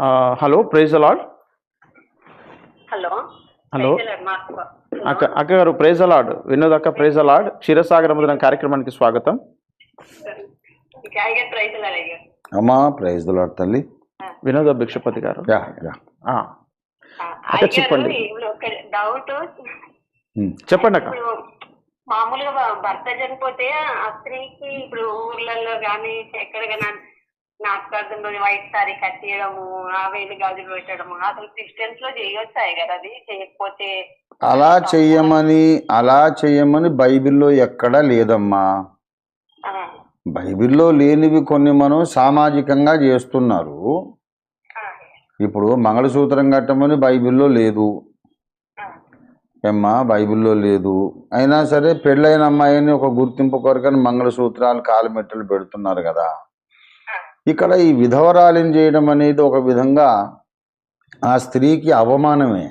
Hello praise అలాడ్ hello. Hello. అక్క. అక్క గారు ప్రైజ్ అలాడ్ వినోద్ అక్క ప్రైజ్ అలాడ్ క్షీరసాగర ముద్రణ కార్యక్రమానికి స్వాగతం. అమ్మా ప్రైజ్ దులాడ్ తల్లి. వినోద భిక్షపతి గారు. Yeah yeah. ఆ, అక్క చెప్పండి. డౌట్. చెప్పండి అక్క. మామూలుగా భర్త చనిపోతే ఆ స్త్రీకి ఇప్పుడు ఊర్లలో కానీ ఎక్కడ కానీ నాటకార్థంలో వైట్ సారీ కట్టేయడము ఆ వేలు గాజులు పెట్టడము అసలు క్రిస్టియన్స్లో చేయొచ్చాయి కదా అది? చేయకపోతే అలా చెయ్యమని అలా చెయ్యమని బైబిల్లో ఎక్కడా లేదమ్మా. బైబిల్లో లేనివి కొన్ని మనం సామాజికంగా చేస్తున్నారు. ఇప్పుడు మంగళసూత్రం కట్టమని బైబిల్లో లేదు. ఏమ్మా బైబిల్లో లేదు. అయినా సరే పెళ్ళైన అమ్మాయిని ఒక గుర్తింపు కొరకని మంగళసూత్రాలు కాలుమెట్టలు పెడుతున్నారు కదా. ఇక్కడ ఈ విధవరాలిని చేయడం అనేది ఒక విధంగా ఆ స్త్రీకి అవమానమే.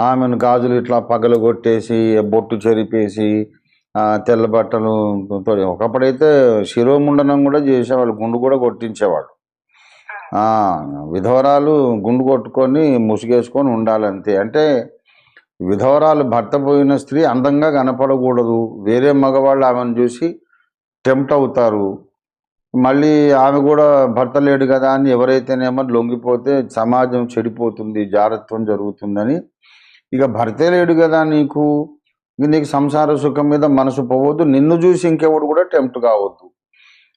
ఆమెను గాజులు ఇట్లా పగలగొట్టేసి బొట్టు చెరిపేసి తెల్ల బట్టలు ఒకప్పుడైతే శిరోముండనం కూడా చేసేవాళ్ళు గుండు కూడా కొట్టించేవాడు ఆ, విధవరాలు గుండు కొట్టుకొని ముసుగేసుకొని ఉండాలంతే. అంటే విధవరాలు భర్త పోయిన స్త్రీ అందంగా కనపడకూడదు. వేరే మగవాళ్ళు ఆమెను చూసి టెంప్ట్ అవుతారు. మళ్ళీ ఆమె కూడా భర్త లేడు కదా అని ఎవరైతేనేమో లొంగిపోతే సమాజం చెడిపోతుంది జారత్వం జరుగుతుందని. ఇక భర్తే లేడు కదా నీకు? నీకు సంసార సుఖం మీద మనసు పోవద్దు నిన్ను చూసి ఇంకెవడు కూడా టెంప్ట్ కావద్దు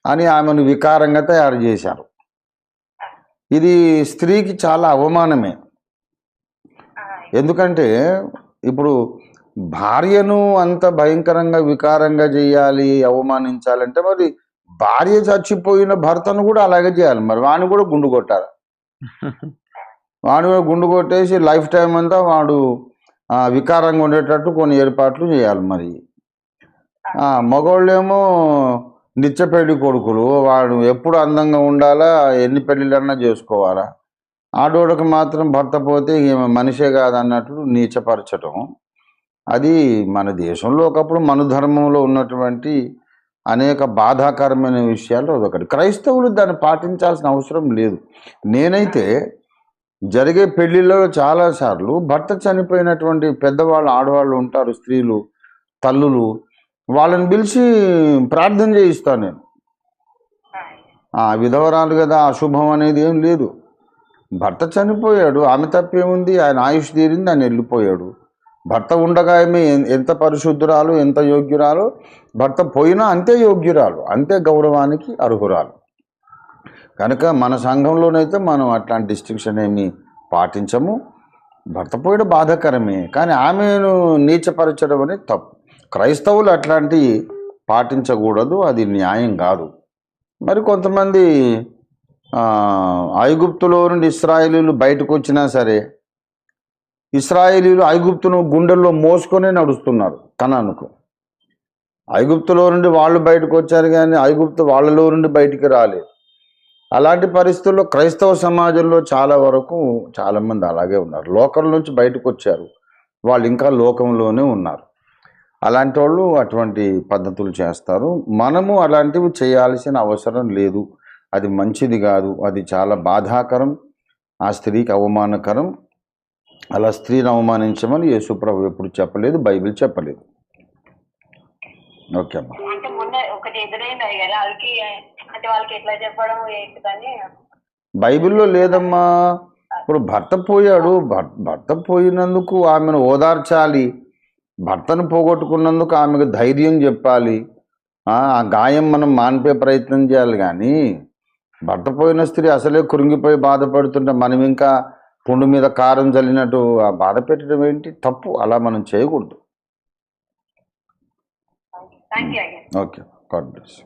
అని ఆమెను వికారంగా తయారు చేశారు. ఇది స్త్రీకి చాలా అవమానమే. ఎందుకంటే ఇప్పుడు భార్యను అంత భయంకరంగా వికారంగా చేయాలి అవమానించాలంటే మరి భార్య చచ్చిపోయిన భర్తను కూడా అలాగే చేయాలి. మరి వాడిని కూడా గుండు కొట్టాలి. వాడు కూడా గుండు కొట్టేసి లైఫ్ టైం అంతా వాడు వికారంగా ఉండేటట్టు కొన్ని ఏర్పాట్లు చేయాలి మరి. మగవాళ్ళేమో నిత్య పెళ్ళి కొడుకులు. వాడు ఎప్పుడు అందంగా ఉండాలా ఎన్ని పెళ్ళిళ్ళన్నా చేసుకోవాలా? ఆడోడకు మాత్రం భర్త పోతే మనిషే కాదన్నట్లు నీచపరచటం. అది మన దేశంలో ఒకప్పుడు మన ధర్మంలో ఉన్నటువంటి అనేక బాధాకరమైన విషయాలు అదొకటి. క్రైస్తవులు దాన్ని పాటించాల్సిన అవసరం లేదు. నేనైతే జరిగే పెళ్ళిళ్ళలో చాలాసార్లు భర్త చనిపోయినటువంటి పెద్దవాళ్ళు ఆడవాళ్ళు ఉంటారు స్త్రీలు తల్లులు వాళ్ళని పిలిచి ప్రార్థన చేయిస్తాను నేను. ఆ, ఆ విధవరాలు కదా అశుభం అనేది ఏం లేదు. భర్త చనిపోయాడు ఆమె తప్పేముంది? ఆయన ఆయుష్ తీరింది ఆయన వెళ్ళిపోయాడు. భర్త ఉండగా ఆమె ఎంత పరిశుద్ధురాలు ఎంత యోగ్యురాలు? భర్త పోయినా అంతే యోగ్యురాలు అంతే గౌరవానికి అర్హురాలు. కనుక మన సంఘంలోనైతే మనం అట్లాంటి డిస్టింక్షన్ ఏమి పాటించము. భర్త పోయడం బాధాకరమే కానీ ఆమెను నీచపరచడం అనేది తప్పు. క్రైస్తవులు అట్లాంటి పాటించకూడదు అది న్యాయం కాదు. మరి కొంతమంది ఐగుప్తులో నుండి ఇస్రాయిలీలు బయటకు వచ్చినా సరే ఇస్రాయేలీలు ఐగుప్తును గుండెల్లో మోసుకొనే నడుస్తున్నారు కనానుకు. ఐగుప్తులో నుండి వాళ్ళు బయటకు వచ్చారు కానీ ఐగుప్తు వాళ్ళలో నుండి బయటికి రాలేదు. అలాంటి పరిస్థితుల్లో క్రైస్తవ సమాజంలో చాలా వరకు చాలామంది అలాగే ఉన్నారు. లోకం నుంచి బయటకు వచ్చారు. వాళ్ళు ఇంకా లోకంలోనే ఉన్నారు. అలాంటి వాళ్ళు అటువంటి పద్ధతులు చేస్తారు. మనము అలాంటివి చేయాల్సిన అవసరం లేదు. అది మంచిది కాదు. అది చాలా బాధాకరం. ఆ స్త్రీకి అవమానకరం. అలా స్త్రీని అవమానించమని యేసుప్రభు ఎప్పుడు చెప్పలేదు బైబిల్ చెప్పలేదు. ఓకే అమ్మా. అంటే మొన్న ఒకటి ఎదురైంది అయ్యారు వాళ్ళకి అంటే వాళ్ళకి ఎట్లా చెప్పడం ఏంటిదని. బైబిల్లో లేదమ్మా. ఇప్పుడు భర్త పోయాడు భర్- భర్త పోయినందుకు ఆమెను ఓదార్చాలి. భర్తను పోగొట్టుకున్నందుకు ఆమెకు ధైర్యం చెప్పాలి. ఆ ఆ గాయం మనం మాన్పే ప్రయత్నం చేయాలి కానీ భర్త పోయిన స్త్రీ అసలే కృంగిపోయి బాధపడుతుంటే మనం ఇంకా పుండు మీద కారం చల్లినట్టు ఆ బాధ పెట్టడం ఏంటి? తప్పు. అలా మనం చేయకూడదు. Okay God bless